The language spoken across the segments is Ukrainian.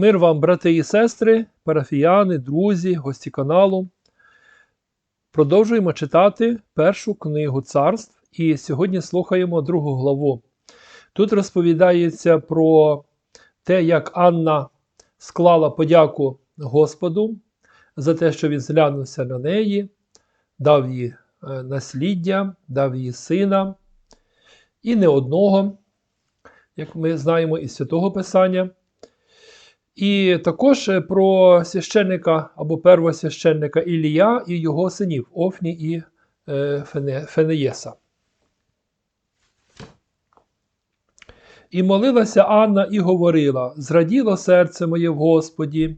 Мир вам, брати і сестри, парафіяни, друзі, гості каналу. Продовжуємо читати першу книгу царств і сьогодні слухаємо другу главу. Тут розповідається про те, як Анна склала подяку Господу за те, що він зглянувся на неї, дав їй е, насліддя, дав їй сина, і не одного, як ми знаємо із святого Писання. І також е, про священника або первосвященника Ілія і його синів Офні і е, Фенеєса. І молилася Анна і говорила: Зраділо серце моє в Господі,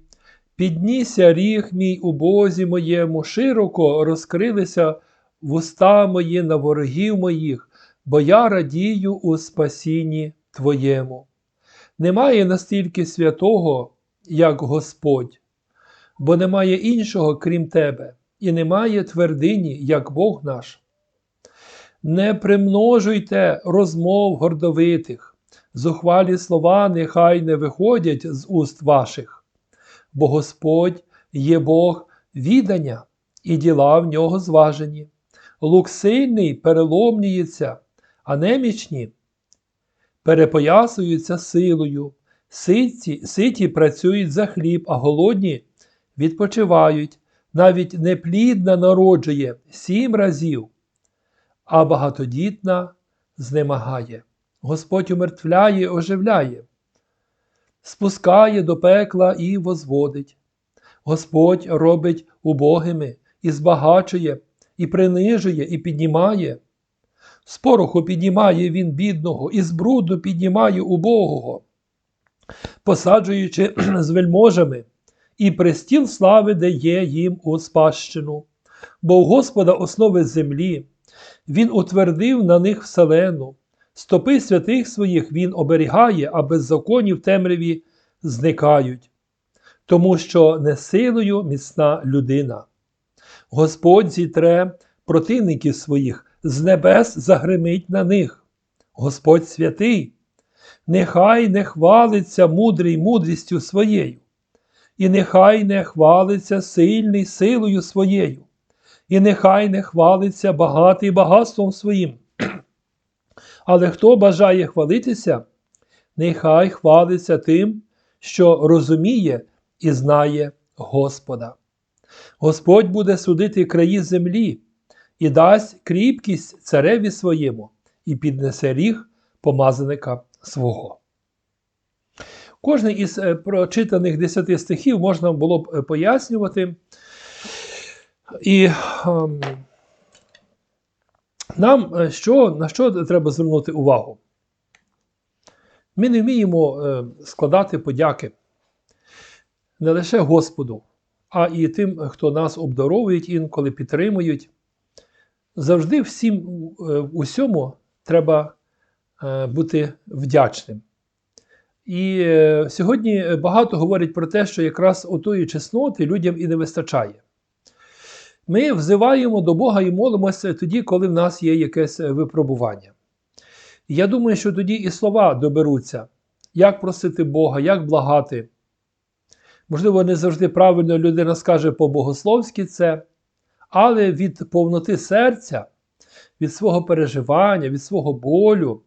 піднісся ріг мій у Бозі моєму, широко розкрилися вуста мої на ворогів моїх, бо я радію у спасінні Твоєму. Немає настільки святого, як Господь, бо немає іншого, крім Тебе, і немає твердині, як Бог наш. Не примножуйте розмов гордовитих, зухвалі слова нехай не виходять з уст ваших, бо Господь є Бог відання, і діла в нього зважені. Лук сильний переломлюється, а немічні перепоясуються силою, ситі, ситі працюють за хліб, а голодні відпочивають, навіть неплідна народжує сім разів, а багатодітна знемагає. Господь умертвляє, оживляє, спускає до пекла і возводить. Господь робить убогими і збагачує, і принижує, і піднімає. З пороху піднімає він бідного, і з бруду піднімає убогого, посаджуючи з вельможами, і престіл слави дає їм у спадщину. Бо у Господа основи землі, Він утвердив на них вселену, стопи святих своїх Він оберігає, а беззаконні в темряві зникають, тому що не силою міцна людина. Господь зітре противників своїх з небес загримить на них. Господь святий, нехай не хвалиться мудрий мудрістю своєю, і нехай не хвалиться сильний силою своєю, і нехай не хвалиться багатий багатством своїм. Але хто бажає хвалитися, нехай хвалиться тим, що розуміє і знає Господа. Господь буде судити краї землі і дасть кріпкість цареві своєму, і піднесе ріг помазаника свого. Кожний із е, прочитаних десяти стихів можна було б е, пояснювати. І ем, нам е, що, на що треба звернути увагу? Ми не вміємо складати подяки не лише Господу, а і тим, хто нас обдаровують інколи підтримують завжди всім е, усьому треба е, бути вдячним. І е, сьогодні багато говорять про те, що якраз отої чесноти людям і не вистачає. Ми взиваємо до Бога і молимося тоді, коли в нас є якесь випробування. я думаю, що тоді і слова доберуться, як просити Бога, як благати. Можливо, не завжди правильно людина скаже по-богословськи це, але від повноти серця, від свого переживання, від свого болю,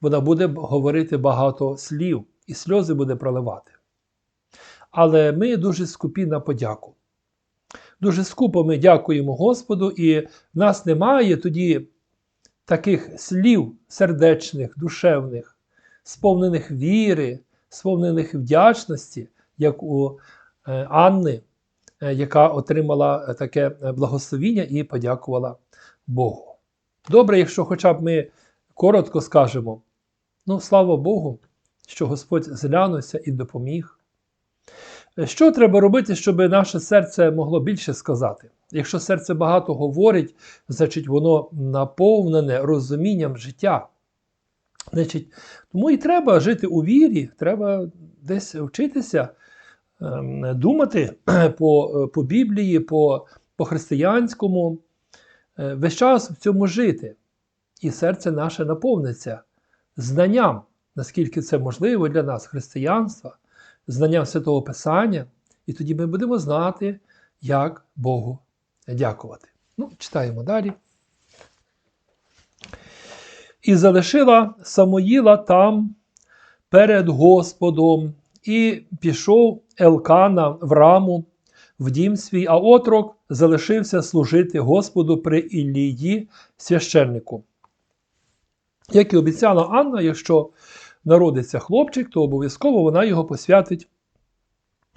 вона буде говорити багато слів і сльози буде проливати. Але ми дуже скупі на подяку. Дуже скупо ми дякуємо Господу, і в нас немає тоді таких слів сердечних, душевних, сповнених віри, сповнених вдячності, як у е, Анни. Е, яка отримала е, таке е, благословіння і подякувала Богу. Добре, якщо хоча б ми коротко скажемо, ну, слава Богу, що Господь зглянувся і допоміг. Що треба робити, щоб наше серце могло більше сказати? Якщо серце багато говорить, значить воно наповнене розумінням життя. Значить, Тому і треба жити у вірі, треба десь вчитися думати по по Біблії, по, по християнському, е, весь час в цьому жити. І серце наше наповниться знанням, наскільки це можливо для нас, християнства, знанням Святого Писання, і тоді ми будемо знати, як Богу дякувати. Ну, читаємо далі. І залишила Самоїла там перед Господом, і пішов Елкана в раму в дім свій, а отрок залишився служити Господу при Іллії священнику. Як і обіцяла Анна, якщо народиться хлопчик, то обов'язково вона його посвятить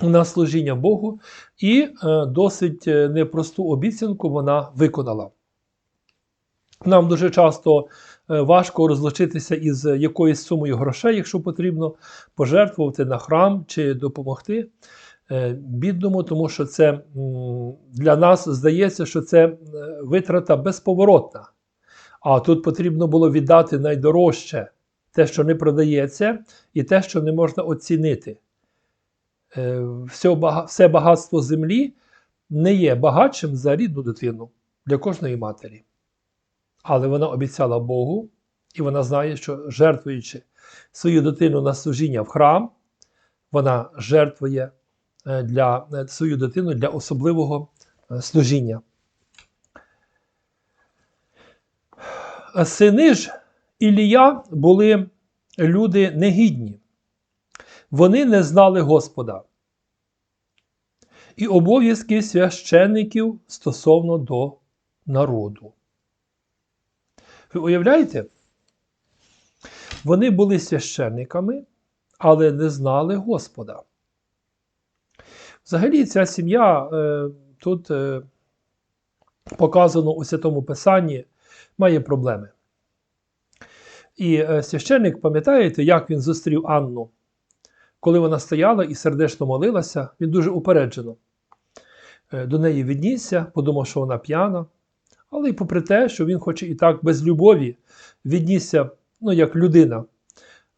на служіння Богу, і е, досить е, непросту обіцянку вона виконала. Нам дуже часто важко розлучитися із якоюсь сумою грошей, якщо потрібно пожертвувати на храм чи допомогти е, бідному, тому що це для нас здається, що це е, витрата безповоротна. А тут потрібно було віддати найдорожче те, що не продається, і те, що не можна оцінити. Е, все багатство землі не є багатшим за рідну дитину для кожної матері. Але вона обіцяла Богу, і вона знає, що жертвуючи свою дитину на служіння в храм, вона жертвує е, для е, свою дитину для особливого е, служіння. Сини ж Ілія були люди негідні. Вони не знали Господа. І обов'язки священників стосовно до народу. Уявляєте? Вони були священниками, але не знали Господа. Взагалі, ця сім'я е, тут е, показано у Святому Писанні, має проблеми. І е, священник, пам'ятаєте, як він зустрів Анну? Коли вона стояла і сердечно молилася, він дуже упереджено е, до неї віднісся, подумав, що вона п'яна. Але й попри те, що він, хоч і так без любові віднісся, ну як людина,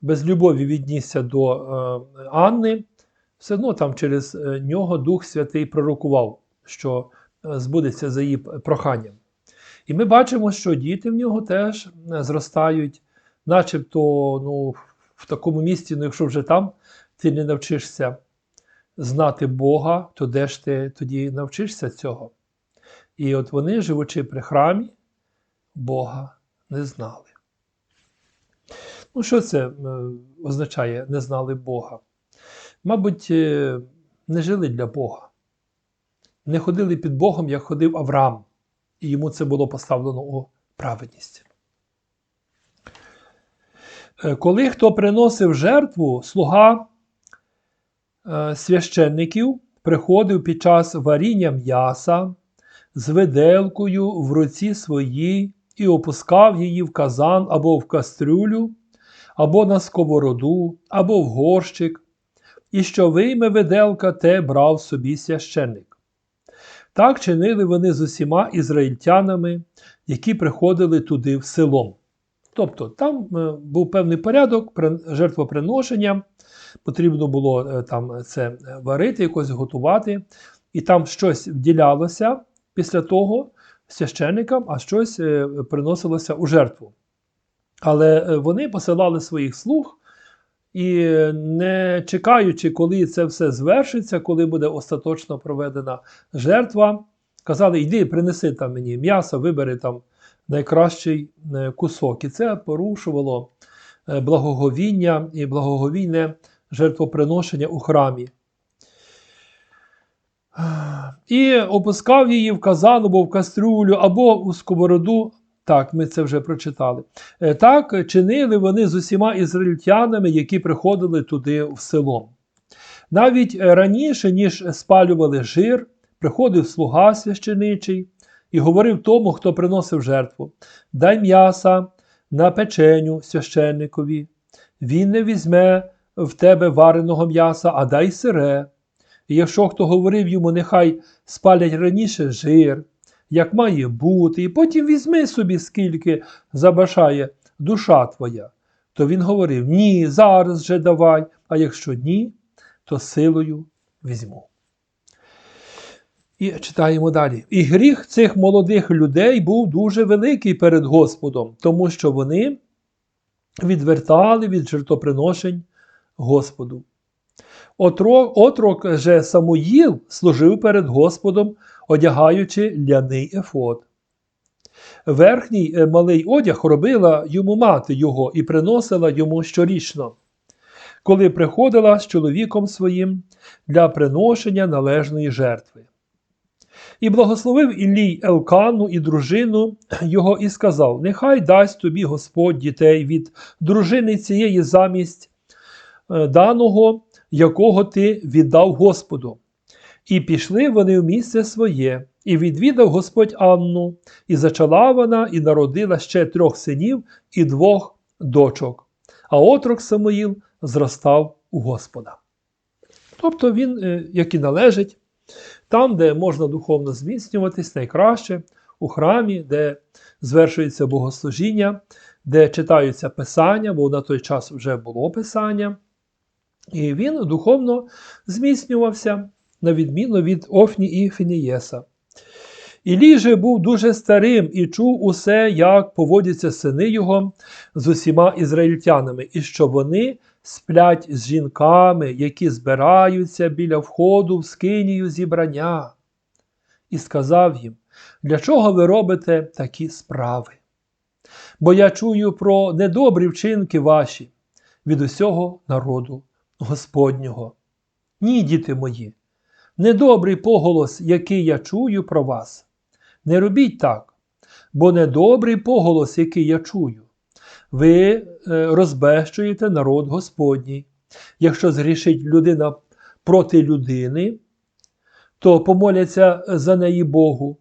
без любові віднісся до е, Анни, все одно там через е, нього Дух Святий пророкував, що е, збудеться за її проханням. І ми бачимо, що діти в нього теж е, зростають, начебто ну, в такому місці, ну якщо вже там ти не навчишся знати Бога, то де ж ти тоді навчишся цього? І от вони, живучи при храмі, Бога не знали. Ну, що це е, означає не знали Бога? Мабуть, е, не жили для Бога. Не ходили під Богом, як ходив Авраам, і йому це було поставлено у праведність. Е, Коли хто приносив жертву, слуга священників приходив під час варіння м'яса з виделкою в руці своїй і опускав її в казан або в кастрюлю, або на сковороду, або в горщик, і що вийме виделка, те брав собі священник. Так чинили вони з усіма ізраїльтянами, які приходили туди в селом. Тобто там е, був певний порядок жертвоприношення, потрібно було е, там це е, варити, якось готувати, і там щось вділялося після того священникам, а щось е, приносилося у жертву. Але е, вони посилали своїх слуг і, е, не чекаючи, коли це все звершиться, коли буде остаточно проведена жертва, казали: йди, принеси там мені м'ясо, вибери там найкращий кусок. І це порушувало благоговіння і благоговійне жертвоприношення у храмі. І опускав її в казан або в кастрюлю, або у сковороду. Так, ми це вже прочитали. Е, Так чинили вони з усіма ізраїльтянами, які приходили туди в село. Навіть е, раніше, ніж спалювали жир, приходив слуга священичий і говорив тому, хто приносив жертву: Дай м'яса на печеню священникові. Він не візьме в тебе вареного м'яса, а дай сире. І якщо хто говорив йому, нехай спалять раніше жир, як має бути, і потім візьми собі, скільки забажає душа твоя, то він говорив: ні, зараз же давай, а якщо ні, то силою візьму. І читаємо далі. І гріх цих молодих людей був дуже великий перед Господом, тому що вони відвертали від жертвоприношень Господу. Отрок, отрок же Самуїл служив перед Господом, одягаючи ляний ефод. Верхній е, малий одяг робила йому мати його і приносила йому щорічно, коли приходила з чоловіком своїм для приношення належної жертви. І благословив Іллій Елкану і дружину його і сказав: Нехай дасть тобі Господь дітей від дружини цієї замість е, даного, якого ти віддав Господу. І пішли вони в місце своє, і відвідав Господь Анну, і зачала вона, і народила ще трьох синів і двох дочок. А отрок Самоїл зростав у Господа. Тобто він, е, як і належить, там, де можна духовно зміцнюватись, найкраще у храмі, де звершується богослужіння, де читаються писання, бо на той час вже було писання. І він духовно зміцнювався, на відміну від Офні і Фінієса. Ілій був дуже старим і чув усе, як поводяться сини його з усіма ізраїльтянами, і що вони сплять з жінками, які збираються біля входу в скинію зібрання. І сказав їм, для чого ви робите такі справи? Бо я чую про недобрі вчинки ваші від усього народу Господнього. Ні, діти мої, недобрий поголос, який я чую про вас. Не робіть так, бо недобрий поголос, який я чую. Ви е, розбещуєте народ Господній. Якщо згрішить людина проти людини, то помоляться за неї Богу.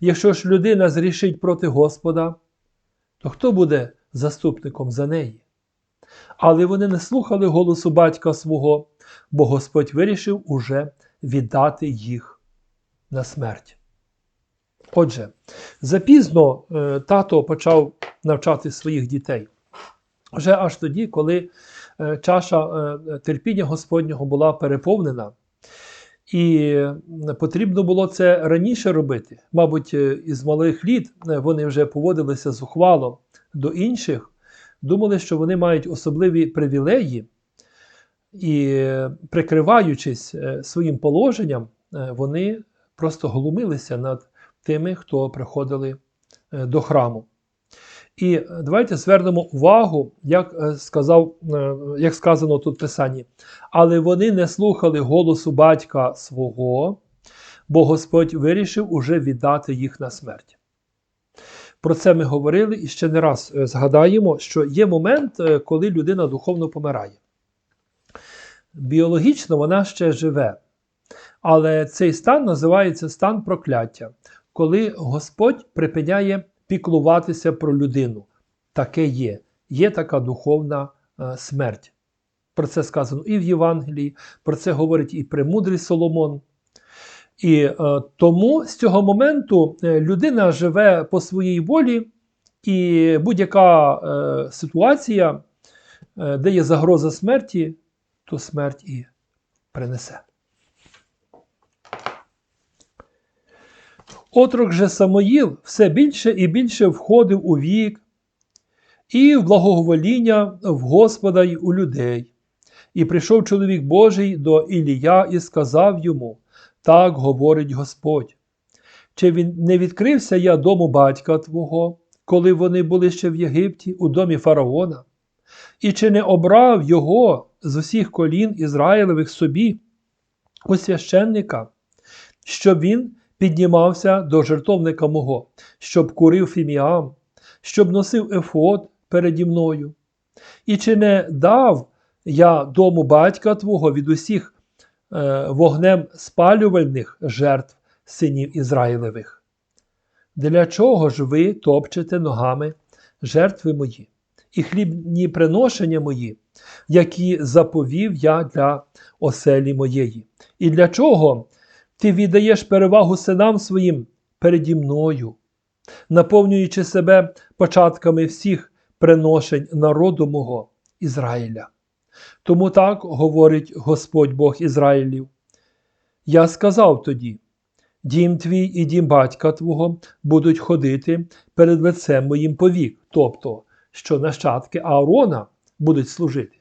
Якщо ж людина зрішить проти Господа, то хто буде заступником за неї? Але вони не слухали голосу батька свого, бо Господь вирішив уже віддати їх на смерть. Отже, запізно е, тато почав навчати своїх дітей. Вже аж тоді, коли е, чаша е, терпіння Господнього була переповнена, і потрібно було це раніше робити. Мабуть, із малих літ вони вже поводилися зухвало до інших, думали, що вони мають особливі привілеї, і, прикриваючись своїм положенням, вони просто глумилися над тими, хто приходили до храму. І давайте звернемо увагу, як сказав, як сказано тут в Писанні. Але вони не слухали голосу батька свого, бо Господь вирішив уже віддати їх на смерть. Про це ми говорили і ще не раз згадаємо, що є момент, коли людина духовно помирає. Біологічно вона ще живе. Але цей стан називається стан прокляття, коли Господь припиняє піклуватися про людину. Таке є. Є така духовна е, смерть. Про це сказано і в Євангелії, про це говорить і премудрий Соломон. І е, тому з цього моменту е, людина живе по своїй волі, і будь-яка е, ситуація, е, де є загроза смерті, то смерть і принесе. Отрок же Самоїл все більше і більше входив у вік і в благовоління в Господа й у людей. І прийшов чоловік Божий до Ілія і сказав йому: Так говорить Господь. Чи він не відкрився я дому батька Твого, коли вони були ще в Єгипті, у домі фараона? І чи не обрав його з усіх колін Ізраїлевих собі, у священника, щоб він піднімався до жертовника мого, щоб курив фіміам, щоб носив ефод переді мною. І чи не дав я дому батька Твого від усіх вогнем спалювальних жертв синів Ізраїлевих? Для чого ж ви топчете ногами жертви мої і хлібні приношення мої, які заповів я для оселі моєї? І для чого ти віддаєш перевагу синам своїм переді мною, наповнюючи себе початками всіх приношень народу мого Ізраїля. Тому так говорить Господь Бог Ізраїлів. Я сказав тоді: дім твій і дім батька Твого будуть ходити перед лицем моїм повік, тобто, що нащадки Аарона будуть служити.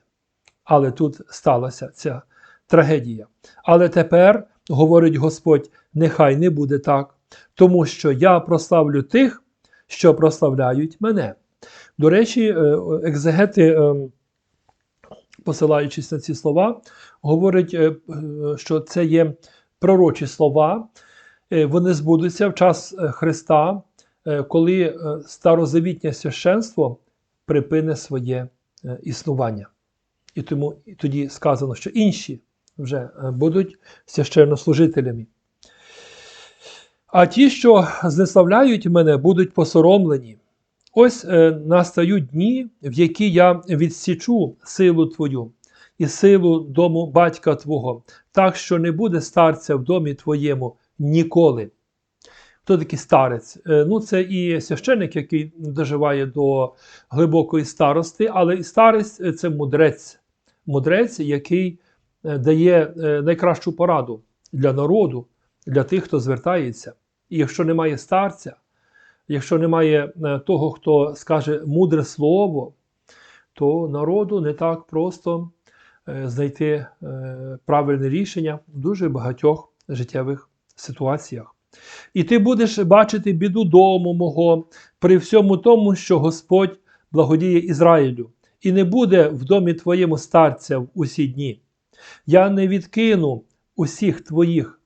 Але тут сталася ця трагедія. Але тепер, говорить Господь, нехай не буде так, тому що я прославлю тих, що прославляють мене. До речі, е, екзегети, е, посилаючись на ці слова, говорять, е, е, що це є пророчі слова, Е, вони збудуться в час Христа, коли старозавітнє священство припине своє існування. І тому тоді сказано, що інші вже будуть священнослужителями. А ті, що знеславляють мене, будуть посоромлені. Ось е, настають дні, в які я відсічу силу твою і силу дому батька Твого, так що не буде старця в домі твоєму ніколи. Хто такий старець? Е, Ну, це і священник, який доживає до глибокої старости, але і старець е, це мудрець, мудрець, який дає найкращу пораду для народу, для тих, хто звертається. І якщо немає старця, якщо немає е, того, хто скаже мудре слово, то народу не так просто е, знайти е, правильне рішення в дуже багатьох життєвих ситуаціях. І ти будеш бачити біду дому мого при всьому тому, що Господь благодіє Ізраїлю, і не буде в домі твоєму старця в усі дні. Я не відкину усіх твоїх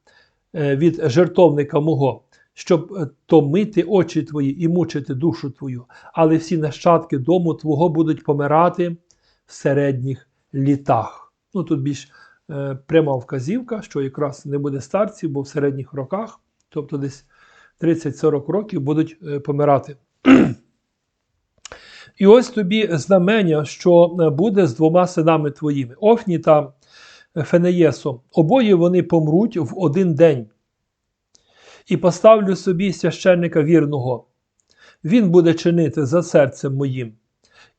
від жертовника мого, щоб е, томити очі твої і мучити душу твою, але всі нащадки дому твого будуть помирати в середніх літах. Ну тут більш е, пряма вказівка, що якраз не буде старців, бо в середніх роках, тобто десь 30-40 років, будуть е, помирати. І ось тобі знамення, що е, буде з двома синами твоїми, Офні та Фенеєсом. Обоє вони помруть в один день. І поставлю собі священника вірного. Він буде чинити за серцем моїм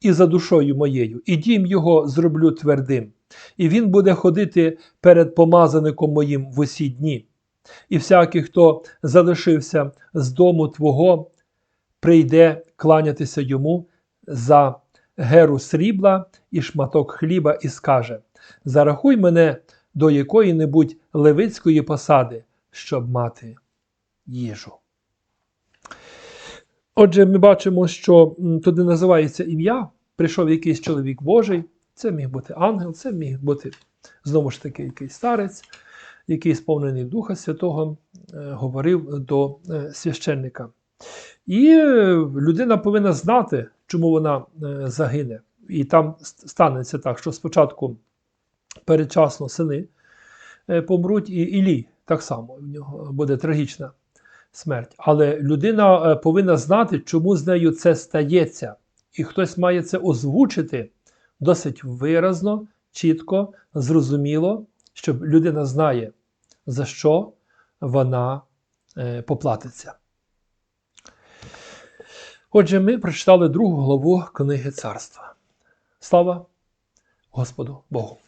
і за душою моєю, і дім його зроблю твердим. І він буде ходити перед помазаником моїм в усі дні. І всякий, хто залишився з дому Твого, прийде кланятися йому за геру срібла і шматок хліба, і скаже: Зарахуй мене до якої-небудь левицької посади, щоб мати їжу. Отже, ми бачимо, що туди називається ім'я. Прийшов якийсь чоловік Божий, це міг бути ангел, це міг бути знову ж таки якийсь старець, який сповнений Духа Святого, е, говорив до е, священника. І е, людина повинна знати, чому вона загине. І там станеться так, що спочатку передчасно сини помруть, і Ілі так само в нього буде трагічна смерть. Але людина е, повинна знати, чому з нею це стається. І хтось має це озвучити досить виразно, чітко, зрозуміло, щоб людина знає, за що вона е, поплатиться. Отже, ми прочитали другу главу книги царства. Слава Господу Богу!